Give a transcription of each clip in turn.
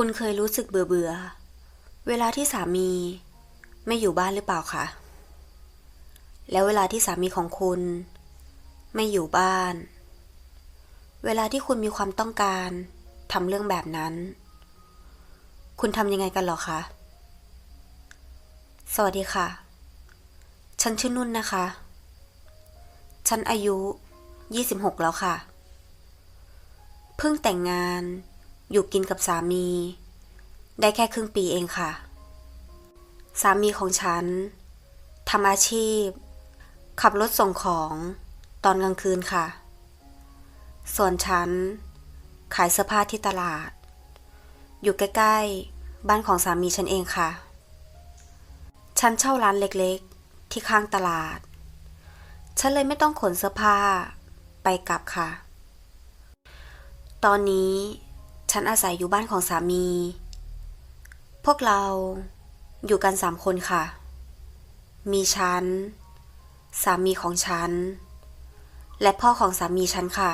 คุณเคยรู้สึกเบื่อเบื่อ เวลาที่สามี ไม่อยู่บ้านหรือเปล่าคะ แล้วเวลาที่สามีของคุณ ไม่อยู่บ้าน เวลาที่คุณมีความต้องการทำเรื่องแบบนั้น คุณทำยังไงกันหรอคะ สวัสดีค่ะ ฉันชื่อนุ่นนะคะ ฉันอายุ 26 แล้วค่ะ เพิ่งแต่งงาน อยู่กินกับสามี ได้แค่ครึ่งปีเองค่ะ สามีของฉันทำอาชีพ ขับรถส่งของตอนกลางคืนค่ะ ส่วนฉัน ขายเสื้อผ้าที่ตลาด อยู่ใกล้ๆ บ้านของสามีฉันเองค่ะ ฉันเช่าร้านเล็กๆ ที่ข้างตลาด ฉันเลยไม่ต้องขนเสื้อผ้าไปกลับค่ะ ตอนนี้ ฉันอาศัยอยู่บ้านของสามี พวกเราอยู่กันสามคนค่ะ มีฉัน สามีของฉัน และพ่อของสามีฉันค่ะ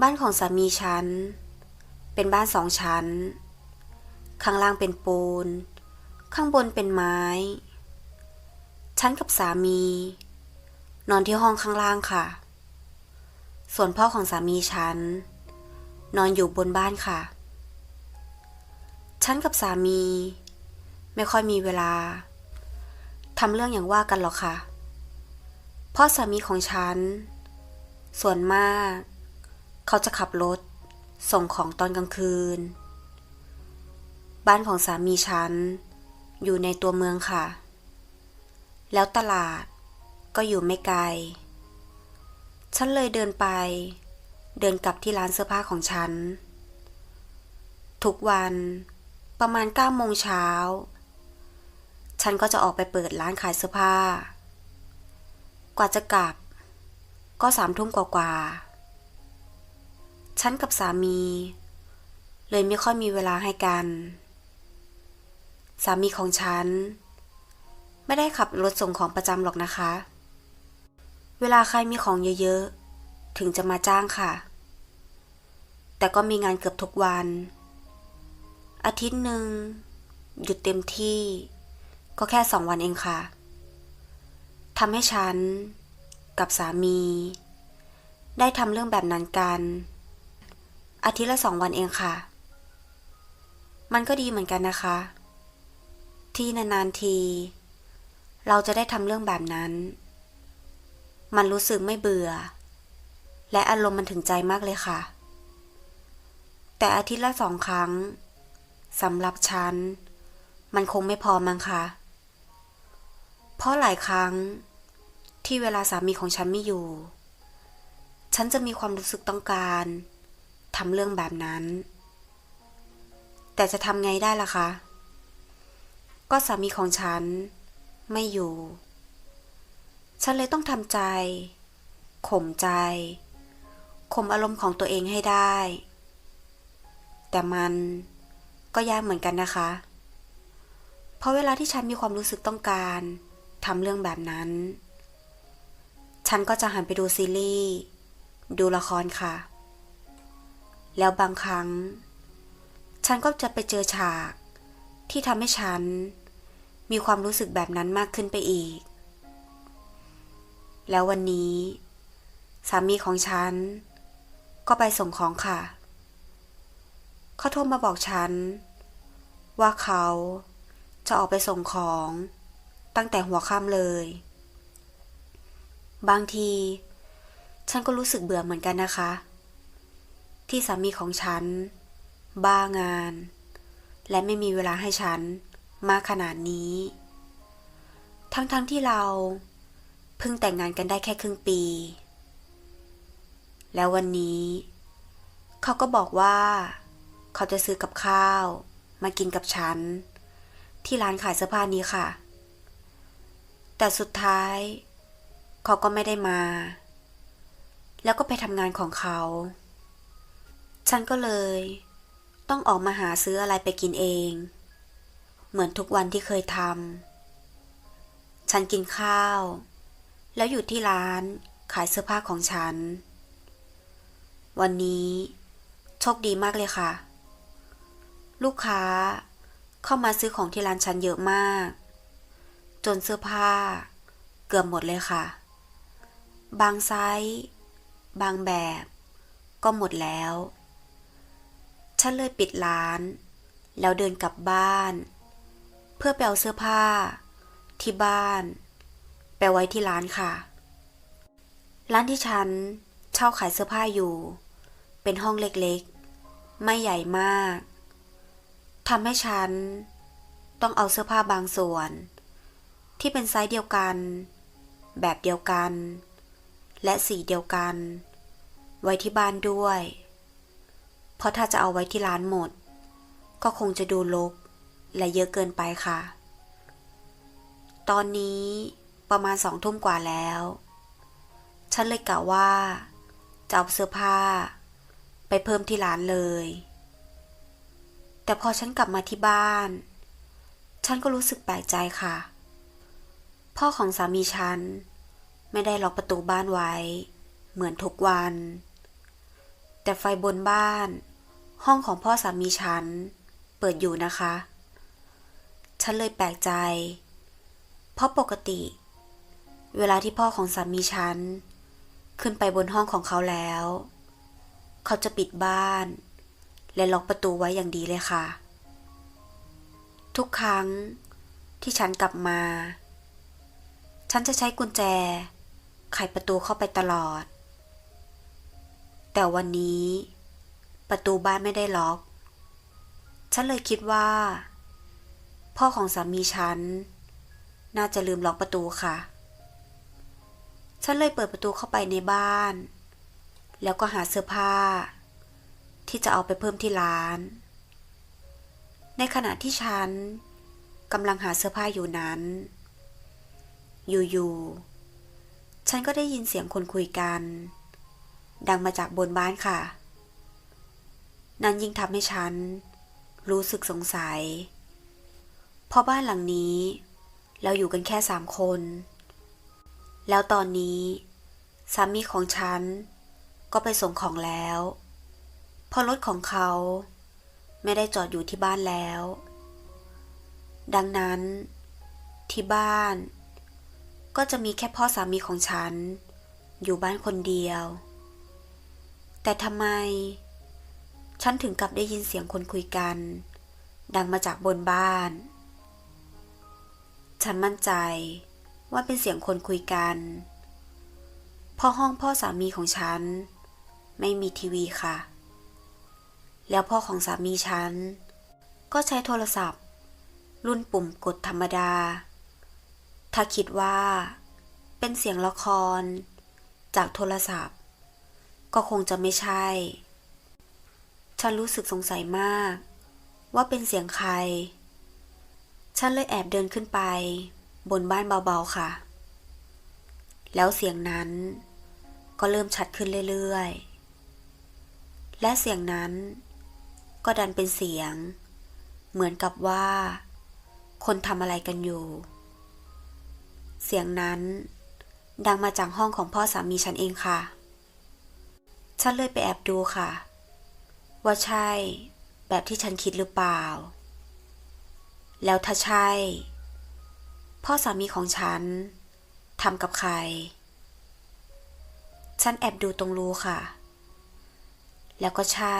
บ้านของสามีฉัน เป็นบ้านสองชั้น ข้างล่างเป็นปูน ข้างบนเป็นไม้ ฉันกับสามี นอนที่ห้องข้างล่างค่ะ ส่วนพ่อของสามีฉัน นอนอยู่บนบ้านค่ะ ฉันกับสามี ไม่ค่อยมีเวลาทำเรื่องอย่างว่ากันหรอกค่ะเพราะสามีของฉัน ส่วนมาก เขาจะขับรถ ส่งของตอนกลางคืน บ้านของสามีฉัน อยู่ในตัวเมืองค่ะ แล้วตลาดก็อยู่ไม่ไกล ฉันเลยเดินไป เดินกลับที่ร้านเสื้อผ้าของฉัน ทุกวันประมาณเก้าโมงเช้า ฉันก็จะออกไปเปิดร้านขายเสื้อผ้า กว่าจะกลับ ก็สามทุ่มกว่าๆ ฉันกับสามี เลยไม่ค่อยมีเวลาให้กัน สามีของฉัน ไม่ได้ขับรถส่งของประจำหรอกนะคะ เวลาใครมีของเยอะๆ ถึงจะมาจ้างค่ะ แต่ก็มีงานเกือบทุกวัน อาทิตย์หนึ่งหยุดเต็มที่ ก็แค่สองวันเองค่ะทำให้ฉัน กับสามี ได้ทำเรื่องแบบนั้นกัน อาทิตย์ละสองวันเองค่ะ มันก็ดีเหมือนกันนะคะ ที่นานๆที เราจะได้ทำเรื่องแบบนั้น มันรู้สึกไม่เบื่อ และอารมณ์มันถึงใจมากเลยค่ะ แต่อาทิตย์ละสองครั้งสำหรับฉัน มันคงไม่พอมั้งคะเพราะหลายครั้งที่เวลาสามีของฉันไม่อยู่ ฉันจะมีความรู้สึกต้องการทำเรื่องแบบนั้น แต่จะทำไงได้ล่ะคะ ก็สามีของฉันไม่อยู่ ฉันเลยต้องทำใจข่มใจ ข่มอารมณ์ของตัวเองให้ได้ แต่มันก็ยากเหมือนกันนะคะ เพราะเวลาที่ฉันมีความรู้สึกต้องการทำเรื่องแบบนั้น ฉันก็จะหันไปดูซีรีส์ ดูละครค่ะ แล้วบางครั้ง ฉันก็จะไปเจอฉากที่ทำให้ฉัน มีความรู้สึกแบบนั้นมากขึ้นไปอีก แล้ววันนี้ สามีของฉัน ก็ไปส่งของค่ะ เขาโทรมาบอกฉัน ว่าเขาจะออกไปส่งของตั้งแต่หัวค่ำเลย บางที ฉันก็รู้สึกเบื่อเหมือนกันนะคะ ที่สามีของฉัน บ้างาน และไม่มีเวลาให้ฉันมากขนาดนี้ ทั้งๆทที่เราเพิ่งแต่งงานกันได้แค่ครึ่งปี แล้ววันนี้ เขาก็บอกว่า เขาจะซื้อกับข้าว มากินกับฉัน ที่ร้านขายเสื้อผ้านี้ค่ะ แต่สุดท้าย เขาก็ไม่ได้มา แล้วก็ไปทำงานของเขา ฉันก็เลย ต้องออกมาหาซื้ออะไรไปกินเอง เหมือนทุกวันที่เคยทำฉันกินข้าว แล้วอยู่ที่ร้านขายเสื้อผ้าของฉัน วันนี้โชคดีมากเลยค่ะ ลูกค้าเข้ามาซื้อของที่ร้านฉันเยอะมาก จนเสื้อผ้า เกือบหมดเลยค่ะ บางไซส์บางแบบ ก็หมดแล้ว ฉันเลยปิดร้าน แล้วเดินกลับบ้าน เพื่อไปเอาเสื้อผ้า ที่บ้าน ไปไว้ที่ร้านค่ะ ร้านที่ฉันเช่าขายเสื้อผ้าอยู่ เป็นห้องเล็กๆ ไม่ใหญ่มากทำให้ฉัน ต้องเอาเสื้อผ้าบางส่วน ที่เป็นไซส์เดียวกัน แบบเดียวกัน และสีเดียวกัน ไว้ที่บ้านด้วย เพราะถ้าจะเอาไว้ที่ร้านหมด ก็คงจะดูรกและเยอะเกินไปค่ะ ตอนนี้ประมาณสองทุ่มกว่าแล้ว ฉันเลยกะว่าจะเอาเสื้อผ้า ไปเพิ่มที่ร้านเลย แต่พอฉันกลับมาที่บ้าน ฉันก็รู้สึกแปลกใจค่ะ พ่อของสามีฉัน ไม่ได้ล็อกประตูบ้านไว้ เหมือนทุกวัน แต่ไฟบนบ้าน ห้องของพ่อสามีฉัน เปิดอยู่นะคะ ฉันเลยแปลกใจ เพราะปกติ เวลาที่พ่อของสามีฉัน ขึ้นไปบนห้องของเขาแล้ว เขาจะปิดบ้าน และล็อกประตูไว้อย่างดีเลยค่ะ ทุกครั้งที่ฉันกลับมา ฉันจะใช้กุญแจ ไขประตูเข้าไปตลอด แต่วันนี้ ประตูบ้านไม่ได้ล็อก ฉันเลยคิดว่า พ่อของสามีฉัน น่าจะลืมล็อกประตูค่ะ ฉันเลยเปิดประตูเข้าไปในบ้าน แล้วก็หาเสื้อผ้า ที่จะเอาไปเพิ่มที่ร้าน ในขณะที่ฉันกำลังหาเสื้อผ้าอยู่นั้น อยู่ๆ ฉันก็ได้ยินเสียงคนคุยกัน ดังมาจากบนบ้านค่ะ นั้นยิ่งทำให้ฉัน รู้สึกสงสัย เพราะบ้านหลังนี้ เราอยู่กันแค่สามคน แล้วตอนนี้สามีของฉัน ก็ไปส่งของแล้วพราะรถของเขาไม่ได้จอดอยู่ที่บ้านแล้ว ดังนั้น ที่บ้าน ก็จะมีแค่พ่อสามีของฉัน อยู่บ้านคนเดียว แต่ทำไม ฉันถึงกลับได้ยินเสียงคนคุยกัน ดังมาจากบนบ้าน ฉันมั่นใจว่าเป็นเสียงคนคุยกันพราะห้องพ่อสามีของฉัน ไม่มีทีวีค่ะ แล้วพ่อของสามีฉัน ก็ใช้โทรศัพท์ รุ่นปุ่มกดธรรมดา ถ้าคิดว่า เป็นเสียงละคร จากโทรศัพท์ ก็คงจะไม่ใช่ ฉันรู้สึกสงสัยมาก ว่าเป็นเสียงใคร ฉันเลยแอบเดินขึ้นไป บนบ้านเบาๆค่ะ แล้วเสียงนั้นก็เริ่มชัดขึ้นเรื่อย ๆ และเสียงนั้น ก็ดันเป็นเสียง เหมือนกับว่า คนทำอะไรกันอยู่ เสียงนั้น ดังมาจากห้องของพ่อสามีฉันเองค่ะ ฉันเลยไปแอบดูค่ะ ว่าใช่แบบที่ฉันคิดหรือเปล่า แล้วถ้าใช่ พ่อสามีของฉันทำกับใคร ฉันแอบดูตรงรูค่ะ แล้วก็ใช่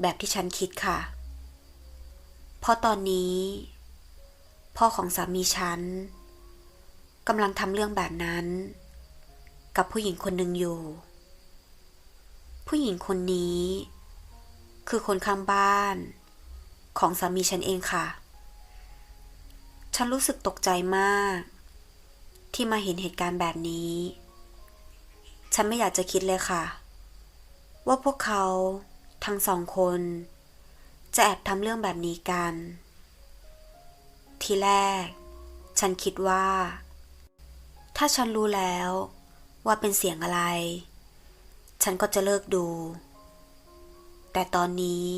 แบบที่ฉันคิดค่ะ เพราะตอนนี้ พ่อของสามีฉันกำลังทำเรื่องแบบนั้น กับผู้หญิงคนหนึ่งอยู่ ผู้หญิงคนนี้ คือคนข้างบ้าน ของสามีฉันเองค่ะ ฉันรู้สึกตกใจมาก ที่มาเห็นเหตุการณ์แบบนี้ ฉันไม่อยากจะคิดเลยค่ะ ว่าพวกเขาทั้งสองคน จะแอบทำเรื่องแบบนี้กัน ทีแรก ฉันคิดว่า ถ้าฉันรู้แล้วว่าเป็นเสียงอะไร ฉันก็จะเลิกดู แต่ตอนนี้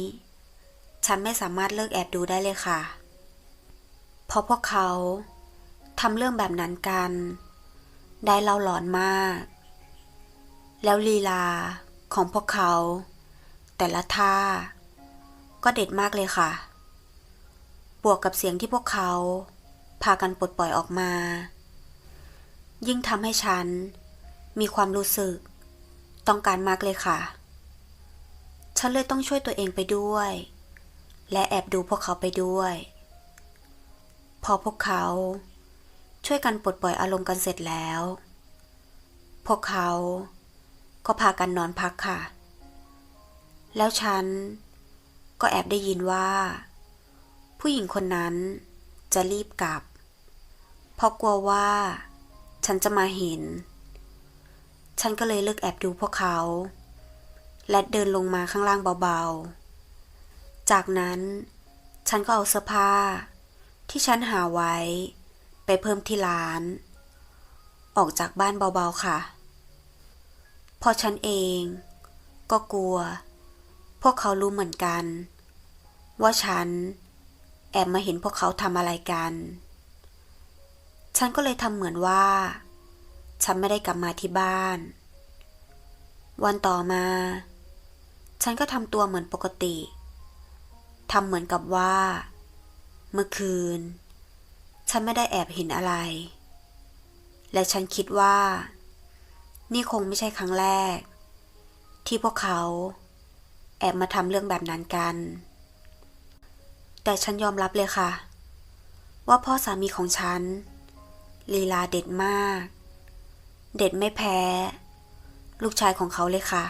ฉันไม่สามารถเลิกแอบดูได้เลยค่ะ เพราะพวกเขาทำเรื่องแบบนั้นกัน ได้เล่าหลอนมาก แล้วลีลา ของพวกเขา แต่ละท่า ก็เด็ดมากเลยค่ะ บวกกับเสียงที่พวกเขา พากันปลดปล่อยออกมา ยิ่งทำให้ฉัน มีความรู้สึก ต้องการมากเลยค่ะ ฉันเลยต้องช่วยตัวเองไปด้วย และแอบดูพวกเขาไปด้วย พอพวกเขา ช่วยกันปลดปล่อยอารมณ์กันเสร็จแล้ว พวกเขา ก็พากันนอนพักค่ะ แล้วฉันก็แอบได้ยินว่า ผู้หญิงคนนั้นจะรีบกลับ เพราะกลัวว่า ฉันจะมาเห็น ฉันก็เลยเลิกแอบดูพวกเขา และเดินลงมาข้างล่างเบาๆ จากนั้นฉันก็เอาเสื้อผ้า ที่ฉันหาไว้ ไปเพิ่มที่ร้าน ออกจากบ้านเบาๆค่ะ พอฉันเอง ก็กลัว พวกเขารู้เหมือนกัน ว่าฉัน แอบมาเห็นพวกเขาทำอะไรกัน ฉันก็เลยทำเหมือนว่า ฉันไม่ได้กลับมาที่บ้าน วันต่อมา ฉันก็ทำตัวเหมือนปกติทำเหมือนกับว่า เมื่อคืน ฉันไม่ได้แอบเห็นอะไร และฉันคิดว่า นี่คงไม่ใช่ครั้งแรก ที่พวกเขา แอบมาทำเรื่องแบบนั้นกัน แต่ฉันยอมรับเลยค่ะ ว่าพ่อสามีของฉัน ลีลาเด็ดมาก เด็ดไม่แพ้ ลูกชายของเขาเลยค่ะ